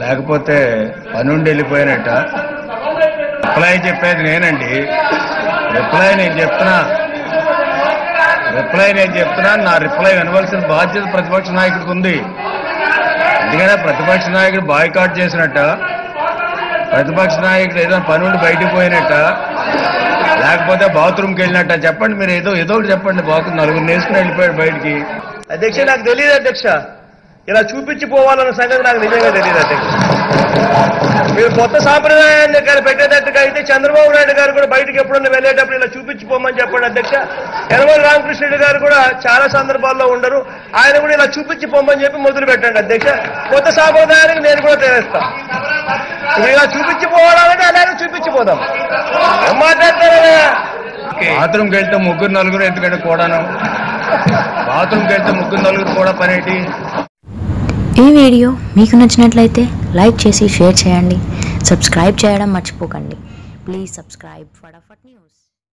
లేకపోతే పనుండి వెళ్ళిపోయినట్ట రిప్లై చెప్పేది నేనండి. రిప్లై నేను చెప్తున్నా. రిప్లై నేను చెప్తున్నా నా రిప్లై వినవలసిన బాధ్యత ప్రతిపక్ష నాయకుడికి ఉంది. ఎందుకంటే ప్రతిపక్ష నాయకుడు బాయ్కాట్ చేసినట్ట. ప్రతిపక్ష నాయకుడు ఏదైనా పనుండి బయటికి పోయినట్ట. లేకపోతే బాత్రూమ్కి వెళ్ళినట్ట చెప్పండి. మీరు ఏదో ఏదో ఒకటి చెప్పండి బాత్రూమ్ నలుగురు నేసుకుని వెళ్ళిపోయాడు బయటికి. అధ్యక్ష నాకు తెలియదు అధ్యక్ష. ఇలా చూపించి పోవాలన్న సంగతి నాకు నిజంగా తెలియదు అధ్యక్ష. మీరు కొత్త సాంప్రదాయాన్ని పెట్టేటట్టుగా అయితే చంద్రబాబు నాయుడు గారు కూడా బయటకు ఎప్పుడన్నా వెళ్ళేటప్పుడు ఇలా చూపించి పోమని చెప్పండి అధ్యక్ష. యనమల రామకృష్ణుడు గారు కూడా చాలా సందర్భాల్లో ఉండరు. ఆయన కూడా ఇలా చూపించి పోమని చెప్పి మొదలు పెట్టండి అధ్యక్ష. కొత్త సాంప్రదాయానికి నేను కూడా తెలియస్తా ఇలా చూపించి పోవాలంటే అలాగే చూపించి పోదాం ఏం మాట్లాడతారా బాత్రూమ్కి వెళ్తే ముగ్గురు నలుగురు ఎందుకంటే కూడాను? బాత్రూమ్కి వెళ్తే ముగ్గురు నలుగురు కూడా పనేటి? ఈ వీడియో మీకు నచ్చినట్లయితే లైక్ చేసి షేర్ చేయండి. సబ్స్క్రైబ్ చేయడం మర్చిపోకండి. Please subscribe Fatafat news.